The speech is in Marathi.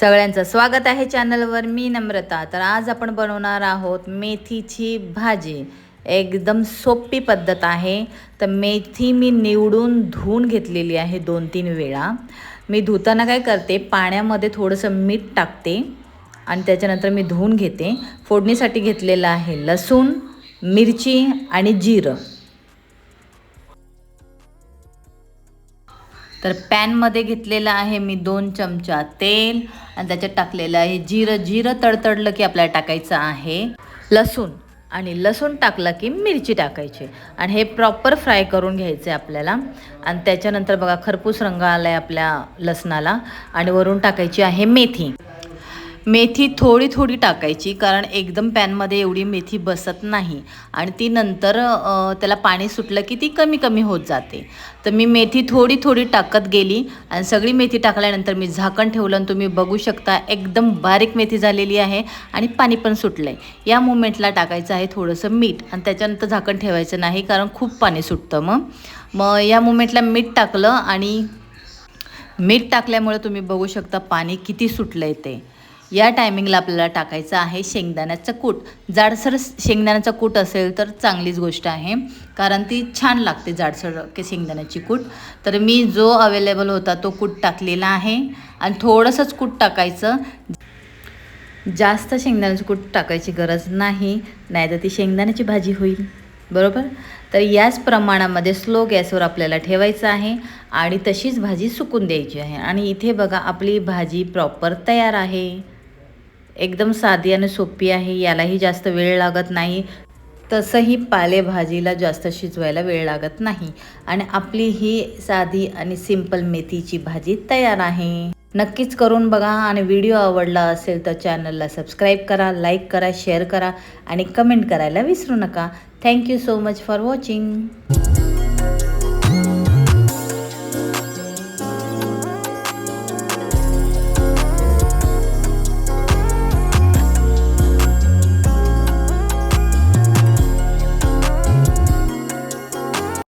सगळ्यांचं स्वागत आहे चॅनलवर. मी नम्रता. तर आज आपण बनवणार आहोत मेथीची भाजी. एकदम सोपी पद्धत आहे. तर मेथी मी निवडून धुवून घेतलेली आहे दोन तीन वेळा. मी धुताना काय करते पाण्यामध्ये थोडंसं मीठ टाकते आणि त्याच्यानंतर मी धुवून घेते. फोडणीसाठी घेतलेलं आहे लसूण मिरची आणि जिरं. तर पॅनमध्ये घेतलेलं आहे मी दोन चमचा तेल. आणि त्याच्यात टाकलेलं आहे जिरं जिरं तडतडलं की आपल्याला टाकायचं आहे लसूण. आणि लसूण टाकलं की मिरची टाकायची. आणि हे प्रॉपर फ्राय करून घ्यायचं आहे आपल्याला. आणि त्याच्यानंतर बघा खरपूस रंग आला आहे आपल्या लसणाला. आणि वरून टाकायची आहे मेथी. मेथी थोडी थोडी टाकायची कारण एकदम पॅनमध्ये एवढी मेथी बसत नाही. आणि ती नंतर त्याला पाणी सुटलं की ती कमी कमी होत जाते. तर मी मेथी थोडी थोडी टाकत गेली आणि सगळी मेथी टाकल्यानंतर मी झाकण ठेवलं आणि तुम्ही बघू शकता एकदम बारीक मेथी झालेली आहे आणि पाणी पण सुटलं आहे या मुमेंटला टाकायचं आहे थोडंसं मीठ आणि त्याच्यानंतर झाकण ठेवायचं नाही कारण खूप पाणी सुटतं मग. मग या मुमेंटला मीठ टाकलं आणि मीठ टाकल्यामुळे तुम्ही बघू शकता पाणी किती सुटलं आहे ते. या टायमिंगला आपल्याला टाकायचं आहे शेंगदाण्याचं कूट. जाडसर शेंगदाण्याचं कूट असेल तर चांगलीच गोष्ट आहे कारण ती छान लागते जाडसर के शेंगदाण्याची कूट. तर मी जो अवेलेबल होता तो कूट टाकलेला आहे आणि थोडंसंच कूट टाकायचं. जास्त शेंगदाण्याचं कूट टाकायची गरज नाही नाहीतर ती शेंगदाण्याची भाजी होईल. बरोबर? तर याच प्रमाणामध्ये स्लो गॅसवर आपल्याला ठेवायचं आहे आणि तशीच भाजी सुकून द्यायची आहे. आणि इथे बघा आपली भाजी प्रॉपर तयार आहे. एकदम साधी आणि सोपी आहे यालाही जास्त वेळ लागत नाही. तसंही पालेभाजीला जास्त शिजवायला वेळ लागत नाही. आणि आपली ही साधी आणि सिंपल मेथीची भाजी तयार आहे. नक्कीच करून बघा आणि व्हिडिओ आवडला असेल तर चॅनलला सबस्क्राईब करा लाईक करा शेअर करा आणि कमेंट करायला विसरू नका. Thank you so much for watching.